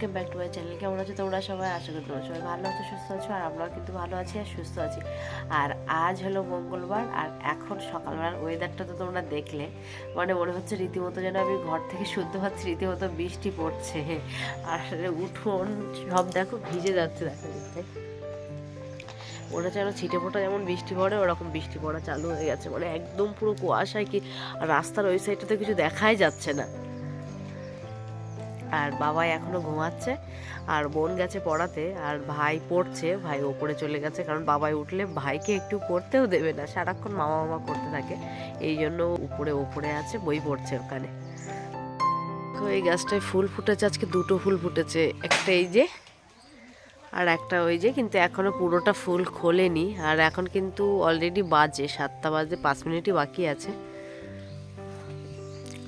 Welcome back to my channel. কেমন আছো তোমরা সবাই? আশা করি তোমরা সবাই ভালো আছো, সুস্থ আছো, আর আমরাও কিন্তু ভালো আছি আর সুস্থ আছি। আর আজ হলো মঙ্গলবার, আর এখন সকালবেলার ওয়েদারটা তো তোমরা দেখলে। মানে মনে হচ্ছে রীতিমতো যেন আমি ঘর থেকে শুনতে পাচ্ছি রীতিমতো বৃষ্টি পড়ছে। আর উঠোন সব দেখো ভিজে যাচ্ছে দেখো দেখতে। ওটা যেন ছিটে ফোটা যেমন বৃষ্টি পড়ে, ওরকম বৃষ্টি পড়া চালু হয়ে গেছে। মানে একদম পুরো কুয়াশায় কি রাস্তার ওই সাইডটা তো কিছু দেখাই যাচ্ছে না। আর বাবা এখনও ঘুমাচ্ছে, আর বোন গেছে পড়াতে, আর ভাই পড়ছে, ভাই ওপরে চলে গেছে, কারণ বাবাই উঠলে ভাইকে একটু পড়তেও দেবে না, সারাক্ষণ মামা মামা করতে থাকে, এই জন্য উপরে ওপরে আছে, বই পড়ছে ওখানে। তো এই গাছটায় ফুল ফুটেছে, আজকে দুটো ফুল ফুটেছে, একটা এই যে, আর একটা ওই যে, কিন্তু এখনও পুরোটা ফুল খোলেনি, আর এখন কিন্তু অলরেডি বাজে, সাতটা বাজে, পাঁচ মিনিটই বাকি আছে।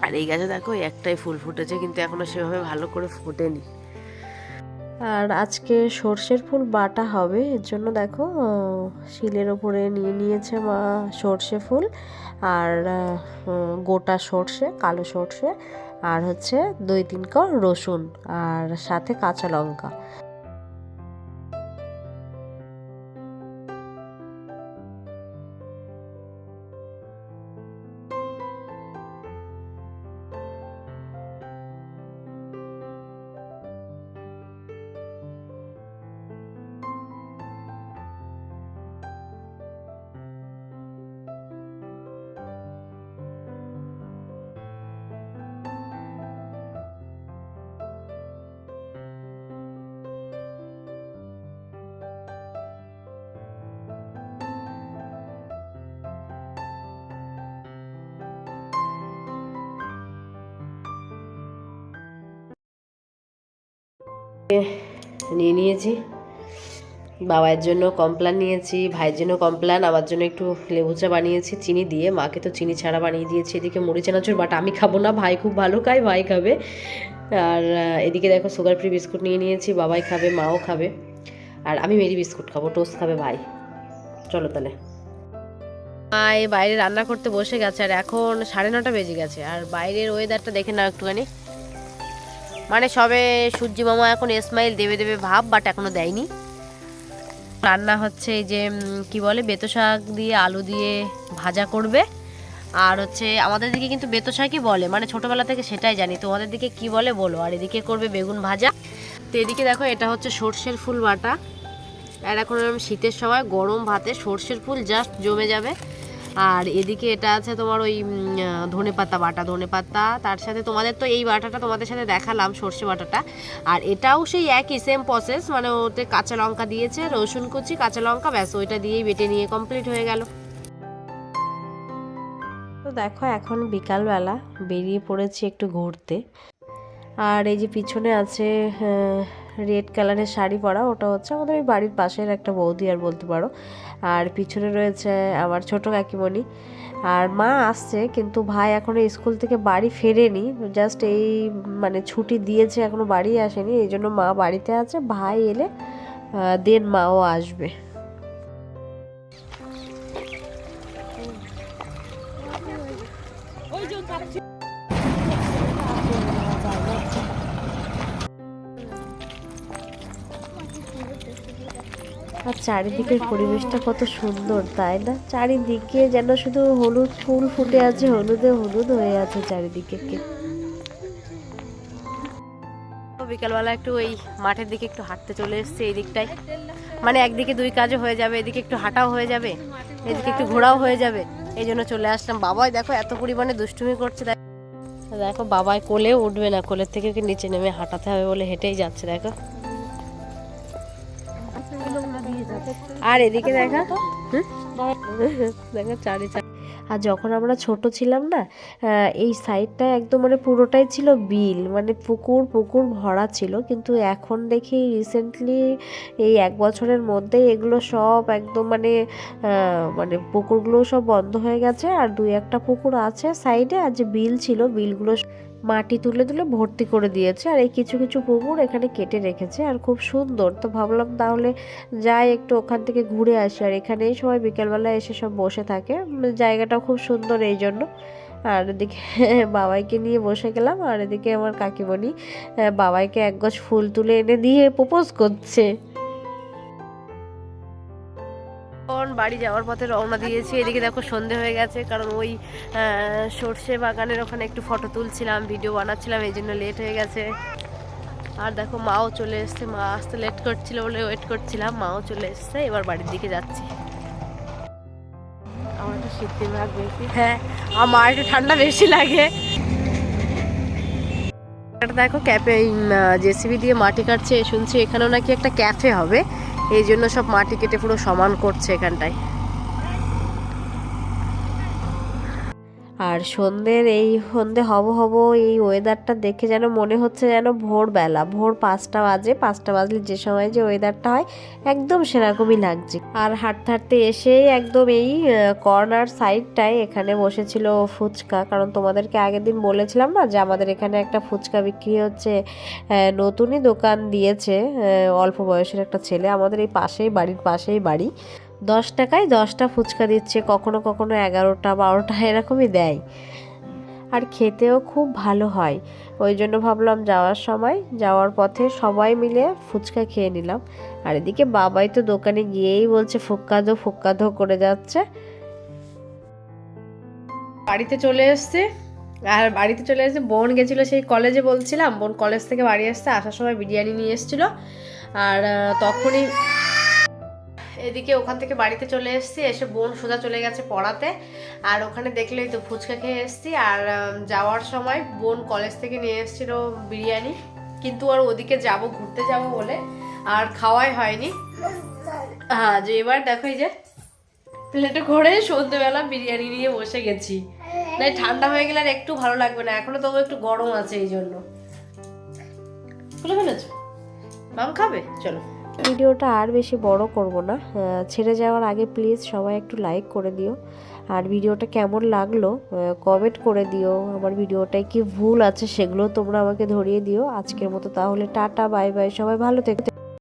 আর এই গাছে দেখো একটাই ফুল ফুটেছে, কিন্তু এখনও সেভাবে ভালো করে ফোটেনি। আর আজকে সর্ষের ফুল বাটা হবে, এর জন্য দেখো শিলের ওপরে নিয়ে নিয়েছে মা সর্ষে ফুল, আর গোটা সর্ষে, কালো সর্ষে, আর হচ্ছে দুই তিন ক রসুন, আর সাথে কাঁচা লঙ্কা। নিয়ে নিয়েছি। বাবার জন্য কমপ্লান নিয়েছি, ভাইয়ের জন্য কমপ্লান, আমার জন্য একটু লেবু চা বানিয়েছি, চিনি দিয়ে। মাকে তো চিনি ছাড়া বানিয়ে দিয়েছি, এদিকে মুড়ি চানাচুর বাট আমি খাব না, ভাই খুব ভালো খায়, ভাই খাবে। আর এদিকে দেখো সুগার ফ্রি বিস্কুট নিয়ে নিয়েছি, বাবাই খাবে, মাও খাবে। আর আমি মেরি বিস্কুট খাব টোস্ট খাবে ভাই। চলো তাহলে। ভাই বাইরে রান্না করতে বসে গেছে, আর এখন সাড়ে নটা বেজে গেছে, আর বাইরের ওয়েদারটা দেখে নাও একটুখানি। মানে সবে সূর্যি মামা এখন স্মাইল দেবে দেবে ভাব বাট এখনও দেয়নি। রান্না হচ্ছে যে কি বলে, বেতো শাক দিয়ে আলু দিয়ে ভাজা করবে। আর হচ্ছে আমাদের দিকে কিন্তু বেতো শাকই বলে মানে ছোটবেলা থেকে সেটাই জানি। তোমাদের দিকে কি বলে বলো, আর এদিকে করবে বেগুন ভাজা। তো এদিকে দেখো, এটা হচ্ছে সর্ষের ফুল বাটা। আর এখন শীতের সময় গরম ভাতে সর্ষের ফুল জাস্ট জমে যাবে। আর এদিকে এটা আছে তোমার ওই ধনে পাতা বাটা, ধনে পাতা। তার সাথে তোমাদের তো এই বাটাটা তোমাদের সাথে দেখালাম, সর্ষে বাটাটা। আর এটাও সেই একই সেম প্রসেস মানে ওতে কাঁচা লঙ্কা দিয়েছে, রসুন কুচি, কাঁচা লঙ্কা, ব্যাস, ওইটা দিয়েই বেটে নিয়ে কমপ্লিট হয়ে গেল। তো দেখো, এখন বিকালবেলা বেরিয়ে পড়েছি একটু ঘুরতে। আর এই যে পিছনে আছে রেড কালারের শাড়ি পরা, ওটা হচ্ছে আমাদের ওই বাড়ির পাশের একটা বৌদি আর বলতে পারো। আর পিছনে রয়েছে আমার ছোট কাকিমণি। আর মা আসছে, কিন্তু ভাই এখনও স্কুল থেকে বাড়ি ফেরেনি। জাস্ট এই মানে ছুটি দিয়েছে, এখনও বাড়ি আসেনি। এই জন্য মা বাড়িতে আছে, ভাই এলে দেন মাও আসবে। আর চারিদিকের পরিবেশটা কত সুন্দর, তাই না? চারিদিকে যেন শুধু হলুদ ফুল ফুটে আছে, হলুদে হলুদ হয়ে আছে চারিদিকে। বিকালবেলা একটু ওই মাঠের দিকে একটু হাঁটতে চলে এসছে এই দিকটায়। মানে একদিকে দুই কাজও হয়ে যাবে, এদিকে একটু হাঁটাও হয়ে যাবে, এদিকে একটু ঘোরাও হয়ে যাবে। এই জন্য চলে আসলাম। বাবাই দেখো এত পরিমাণে দুষ্টুমি করছে, দেখো। বাবাই কোলেও উঠবে না, কোলের থেকে নিচে নেমে হাঁটাতে হবে বলে হেঁটেই যাচ্ছে, দেখো। আর এদিকে দেখা? দেখো, চারি চারি। আর যখন আমরা ছোট ছিলাম না এই সাইডটা একদম মানে পুরোটাই ছিল বিল মানে পুকুর পুকুর ভরা ছিল। কিন্তু এখন দেখি রিসেন্টলি এই এক বছরের মধ্যেই এগুলো সব একদম মানে মানে পুকুরগুলো সব বন্ধ হয়ে গেছে। আর দুই একটা পুকুর আছে সাইডে আর যে বিল ছিল, বিলগুলো মাটি তুলে তুলে ভর্তি করে দিয়েছে আর এই কিছু কিছু পুকুর এখানে কেটে রেখেছে আর খুব সুন্দর। তো ভাবলাম তাহলে যাই একটু ওখান থেকে ঘুরে আসি। আর এখানেই সবাই বিকেলবেলা এসে সব বসে থাকে। জায়গাটা খুব সুন্দর এই জন্য। আর এদিকে বাবাইকে নিয়ে বসে গেলাম। আর এদিকে আমার কাকিমণি বাবাইকে এক গজ ফুল তুলে এনে দিয়ে প্রপোজ করছে। বাড়ি যাওয়ার পথে রওনা দিয়েছি। এদিকে দেখো সন্ধে হয়ে গেছে কারণ ওই সর্ষে বাগানের ওখানে একটু ফটো তুলছিলাম ভিডিও বানাচ্ছিলাম এই জন্য লেট হয়ে গেছে। আর দেখো মাও চলে এসছে মা আসতে লেট করছিল বলে ওয়েট করছিলাম মাও চলে এসছে এবার বাড়ির দিকে যাচ্ছি। আমার তো শীতের ভাগ বেশি। হ্যাঁ আমার একটু ঠান্ডা বেশি লাগে। দেখো ক্যাফে জেসিবি দিয়ে মাটি কাটছে শুনছি এখানেও নাকি একটা ক্যাফে হবে। এই জন্য সব মাটি কেটে পুরো সমান করছে এখানটায়। আর সন্ধ্যের এই সন্ধে হব হব এই ওয়েদারটা দেখে যেন মনে হচ্ছে যেন ভোরবেলা। ভোর পাঁচটা বাজে, পাঁচটা বাজলে যে সময় যে ওয়েদারটা হয়, একদম সেরকমই লাগছে। আর হাঁটতে হাঁটতে এসেই একদম এই কর্নার সাইডটায় এখানে বসেছিল ফুচকা। কারণ তোমাদেরকে আগের দিন বলেছিলাম না যে আমাদের এখানে একটা ফুচকা বিক্রি হচ্ছে নতুনই দোকান দিয়েছে অল্প বয়সের একটা ছেলে। আমাদের এই পাশেই, বাড়ির পাশেই বাড়ি। দশ টাকায় দশটা ফুচকা দিচ্ছে, কখনো কখনো এগারোটা, বারোটা এরকমই দেয়। আর খেতেও খুব ভালো হয়। ওই জন্য ভাবলাম যাওয়ার সময়, যাওয়ার পথে সবাই মিলে ফুচকা খেয়ে নিলাম। আর এদিকে বাবাই তো দোকানে গিয়েই বলছে, ফুক্কা দো ফুক্কা দো করে যাচ্ছে। বাড়িতে চলে এসছে। আর বাড়িতে চলে এসে বোন গেছিল সেই কলেজে বলছিলাম। বোন কলেজ থেকে বাড়ি আসতে আসার সময় বিরিয়ানি নিয়ে এসেছিল। আর তখনই এদিকে ওখান থেকে বাড়িতে চলে এসেছি, এসে বোন সোজা চলে গেছে পড়াতে। আর ওখানে দেখলেই তো ফুচকা খেয়ে এসেছি। আর যাওয়ার সময় বোন কলেজ থেকে নিয়ে এসেছিল বিরিয়ানি। কিন্তু আর ওদিকে যাব, ঘুরতে যাব বলে আর খাওয়াই হয়নি। হ্যাঁ যে এবার দেখো এই যে প্লেটে করে সন্ধ্যেবেলা বিরিয়ানি নিয়ে বসে গেছি। না ঠান্ডা হয়ে গেলে আর একটু ভালো লাগবে না। এখনও তবু একটু গরম আছে এই জন্য। খুলে ফেলেছো? মাম খাবে? চলো। ভিডিওটা আর বেশি বড় করব না। ছেড়ে যাওয়ার আগে প্লিজ সবাই একটু লাইক করে দিও। আর ভিডিওটা কেমন লাগল কমেন্ট করে দিও। আমার ভিডিওটায় কি ভুল আছে সেগুলো তোমরা আমাকে ধরিয়ে দিও। আজকের মতো তাহলে টাটা বাই বাই সবাই ভালো থেকো।